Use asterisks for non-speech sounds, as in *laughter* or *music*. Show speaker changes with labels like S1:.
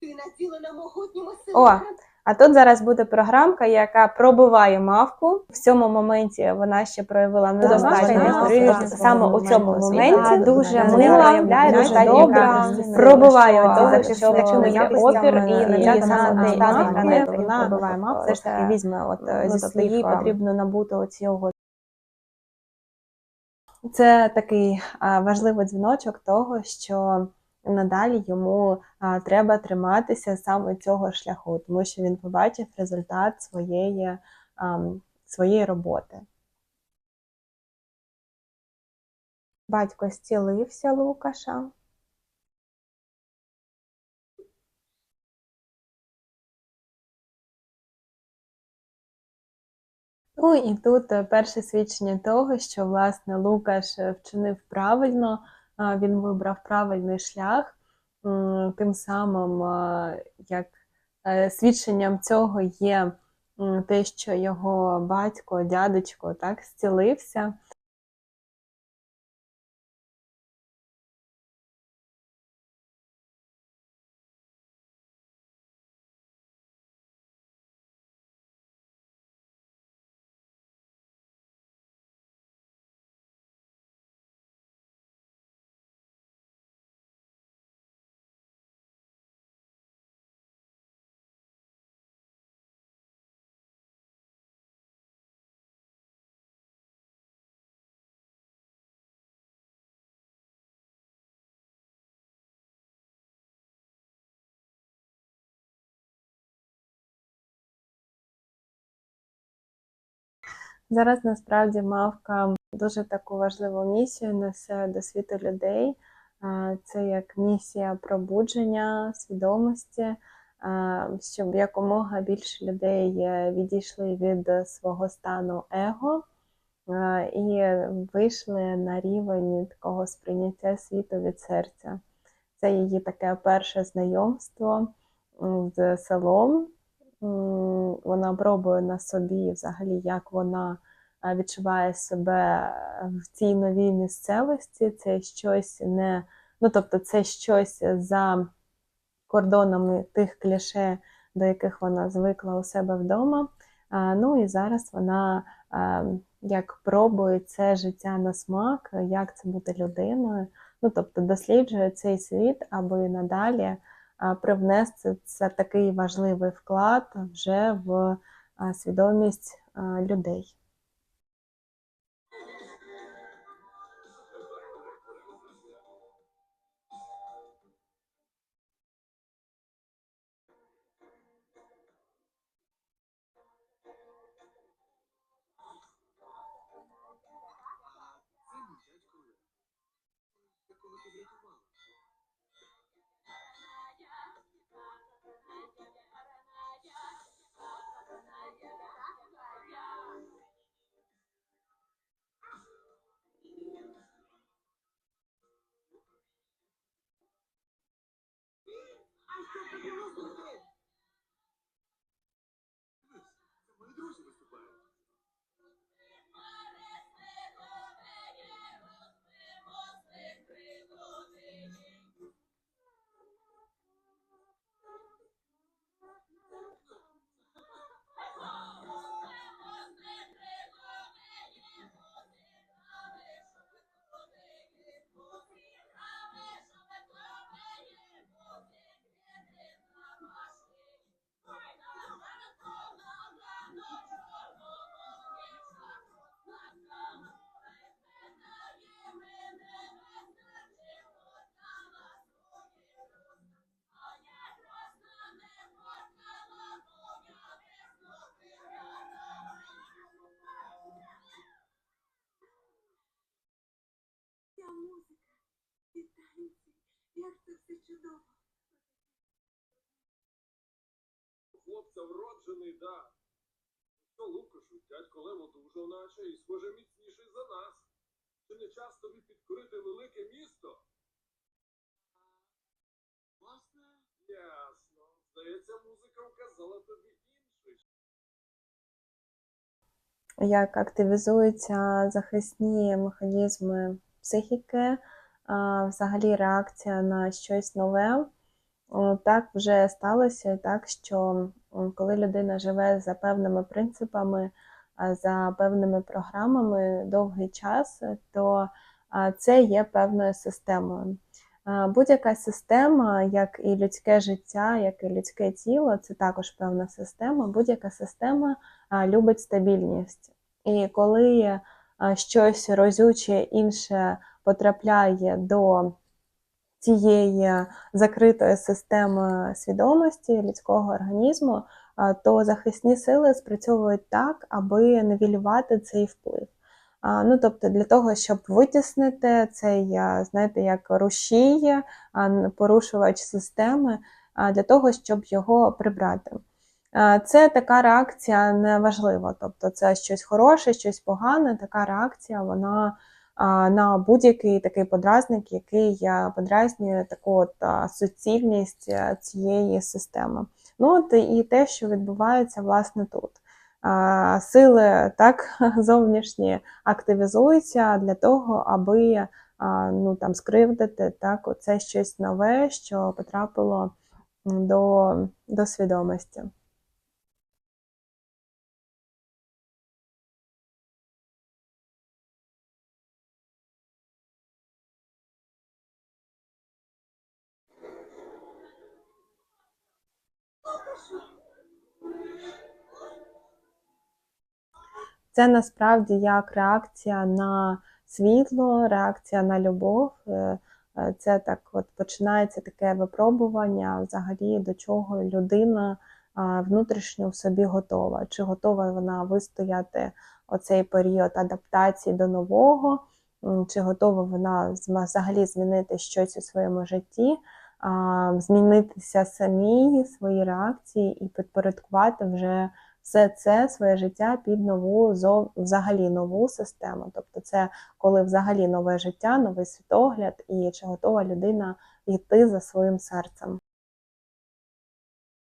S1: Ти наділена могутніми
S2: О, а тут зараз буде програмка, яка пробиває мавку. В цьому моменті вона ще проявила недостатньо. Саме у цьому моменті
S3: дуже мила, дуже добра,
S2: пробиває того, що якщо є опір і
S3: гранати,
S2: то
S3: вона пробиває мавку,
S2: все ж таки
S3: це,
S2: візьме. От е,
S3: ну,
S2: зі
S3: тобто
S2: слів
S3: їй
S2: потрібно набути оцього. Це такий важливий дзвіночок того, що надалі йому треба триматися саме цього шляху, тому що він побачив результат своєї, своєї роботи. Батько зцілився Лукаша. Ну і тут е, перше свідчення того, що власне Лукаш е, вчинив правильно, він вибрав правильний шлях, тим самим, е, як е, свідченням цього є те, що його батько, дядечко так зцілився. Зараз насправді мавка дуже таку важливу місію несе до світу людей. Це як місія пробудження свідомості, щоб якомога більше людей е, відійшли від свого стану его і вийшли на рівень такого сприйняття світу від серця. Це її таке перше знайомство з селом. Вона пробує на собі взагалі, як вона е, відчуває себе в цій новій місцевості. Це щось не, ну тобто, це щось за кордонами тих кліше, до яких вона звикла у себе вдома. Ну і зараз вона е, як пробує це життя на смак, як це бути людиною. Ну, тобто досліджує цей світ, аби надалі привнести це такий важливий вклад вже в свідомість людей.
S4: Хлопця вроджений дар. Що Лукашу, дядько Лево дуже наче і схоже міцніший за нас. Чи не час тобі підкорити велике місто? Власне, ясно. Здається, музика вказала тобі інший.
S2: як активізуються захисні механізми психіки, а, взагалі реакція на щось нове. О, Так вже сталося, так що коли людина живе за певними принципами, за певними програмами довгий час, то це є певною системою. Будь-яка система, як і людське життя, як і людське тіло, це також певна система. Будь-яка система любить стабільність. І коли щось розюче інше потрапляє до цієї закритої системи свідомості людського організму, то захисні сили спрацьовують так, аби нивелювати цей вплив. Ну, тобто для того, щоб витіснити цей, знаєте, як рушій, порушувач системи, для того, щоб його прибрати. Це така реакція неважлива, тобто це щось хороше, щось погане. Така реакція, вона на будь-який такий подразник, який подразнює таку от суцільність цієї системи. Ну от і те, що відбувається власне тут. Сили так *laughs* зовнішні активізуються для того, аби ну, там, скривдити так, оце щось нове, що потрапило до, до свідомості. Це насправді як реакція на світло, реакція на любов. Е, е, Це так, от починається таке випробування, взагалі до чого людина внутрішньо в собі готова. Чи готова вона вистояти оцей період адаптації до нового, чи готова вона взагалі змінити щось у своєму житті, змінитися самій, свої реакції і підпорядкувати вже все це своє життя під нову взагалі нову систему. Тобто, це коли взагалі нове життя, новий світогляд, і чи готова людина йти за своїм серцем.